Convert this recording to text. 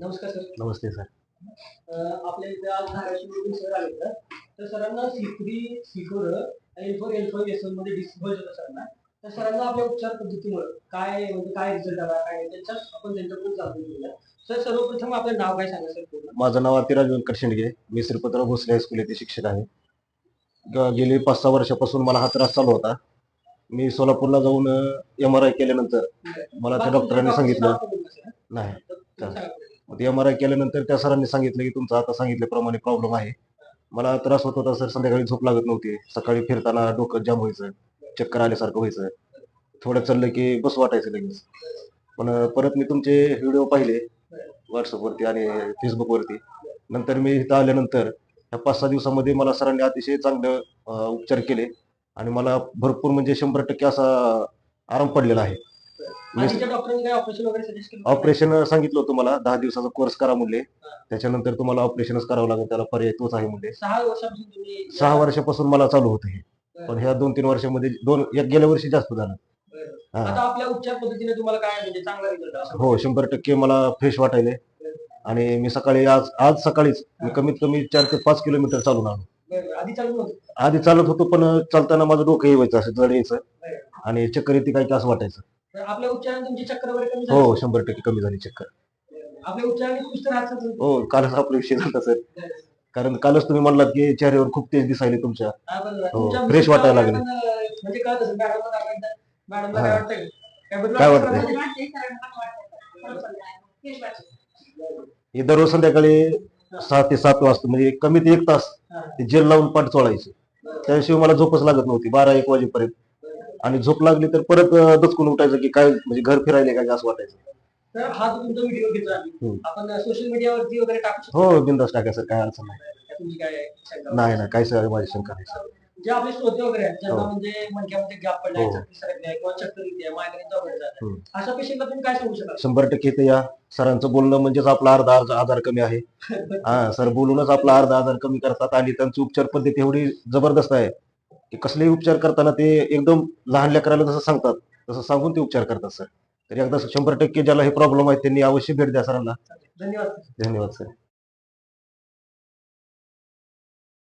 नमस्कार सर. नमस्ते सर. आपल्या इथे आज धाराशिवरून सर आले होते. तर सरांना C three C four L four L four एसमध्ये डिस्कॉल होता सरांना. तर सरांना आपल्या उपचार पद्धतीमुळे काय म्हणजे काय रिझल्ट आला काय त्यांच्या आपण त्यांच्याकडून जाणून घेऊया. सर सर्वप्रथम आपलं नाव काय सांगा सर पूर्ण? माझं नाव आतिराज व्यंकट शेंडगे. मी श्रीपतराव भोसले हायस्कूल येथे शिक्षक आहे. ग- गेली पाच सहा वर्षापासून मला हा त्रास चालू होता. मी सोलापूरला जाऊन एम आर आय केल्यानंतर मला त्या डॉक्टरांनी सांगितलं. नाही. मग एम आर आय केल्यानंतर त्या सरांनी सांगितलं की तुमचा आता सांगितल्याप्रमाणे प्रॉब्लेम आहे. मला त्रास होत होता सर संध्याकाळी झोप लागत नव्हती. सकाळी फिरताना डोकं जाम व्हायचं चक्कर आल्यासारखं व्हायचं. थोडं चाललं की बस वाटायचं लगेच. पण परत मी तुमचे व्हिडिओ पाहिले व्हॉट्सअपवरती आणि फेसबुकवरती नंतर मी इथं आल्यानंतर ह्या पाच सहा दिवसामध्ये मला सरांनी अतिशय चांगलं उपचार केले. आणि मला भरपूर म्हणजे शंभर टक्के असा आराम पडलेला आहे. ऑपरेशन सांगितलं होतं मला दहा दिवसाचा कोर्स करा म्हणले त्याच्यानंतर तुम्हाला ऑपरेशनच करावं लागेल त्याला पर्याय तोच आहे म्हणले सहा वर्षापासून मला चालू होतं हे. पण ह्या दोन तीन वर्षामध्ये दोन एक गेल्या वर्षी जास्त झालं. बरं. हा. आता आपल्या उपचार पद्धतीने तुम्हाला काय म्हणजे चांगला रिझल्ट आला हो शंभर टक्के मला फ्रेश वाटायले. आणि मी सकाळी आज आज सकाळीच मी कमीत कमी चार ते पाच किलोमीटर चालून आलो. आधी चालत होतो पण चालताना माझं डोकं व्हायचं असं जड यायचं. आणि चक्कर येते काय की असं वाटायचं. आपल्या उपचाराने तुमची चक्कर वगैरे कमी झाली हो शंभर टक्के कमी झाली चक्कर आपल्या उपचाराने खुश तर आहात सर हो कालच आपला विषय झाला सर कारण कालच तुम्ही म्हणलात की चेहऱ्यावर खूप तेज दिसायले तुमच्या हा, बरोबर. हो, तुमच्या fresh वाटायला लागले. म्हणजे कळत असेल मॅडमला काय वाटतं? मॅडमला काय हा. वाटतं काय बदल काय वाटतं वाटतंय? सरांना? हे दररोज संध्याकाळी सहा ते सात वाजता म्हणजे कमीत एक तास हा. ते जेल लावून पाठ चोळायचे त्याशिवाय मला झोपच लागत नव्हती बारा एक वाजेपर्यंत आणि झोप लागली तर परत दचकून उठायचं की काय म्हणजे घर फिरायले काय असं वाटायचं हा जो तुमचा व्हिडिओ घेतो आम्ही हम्म. आपण सोशल मीडियावरती वगैरे टाकू शकतो हो बिंदास टाकायचं काय अडचण नाही? नाही ना काय सगळं माझी शंका नाही सर जे आपले श्रोते वगैरे आहेत ज्यांना हो. म्हणजे मणक्यामध्ये गॅप पडलाय हो. किंवा हम्म. अशा पेशंटला तुम्ही काय सांगू शकाल शंभर टक्के इथे या सरांचं बोलणं म्हणजेच आपला अर्धा अर्धा आजार कमी आहे हा सर बोलूनच आपला अर्धा आजार कमी करतात आणि त्यांची उपचार पद्धती एवढी जबरदस्त आहे की कसलेही उपचार करताना ते एकदम लहान लेकराला जसं सांगतात तसं सांगून ते उपचार करतात सर. तर एकदा शंभर टक्के ज्याला हे प्रॉब्लेम आहे त्यांनी अवश्य भेट द्या सरांना. धन्यवाद. धन्यवाद सर.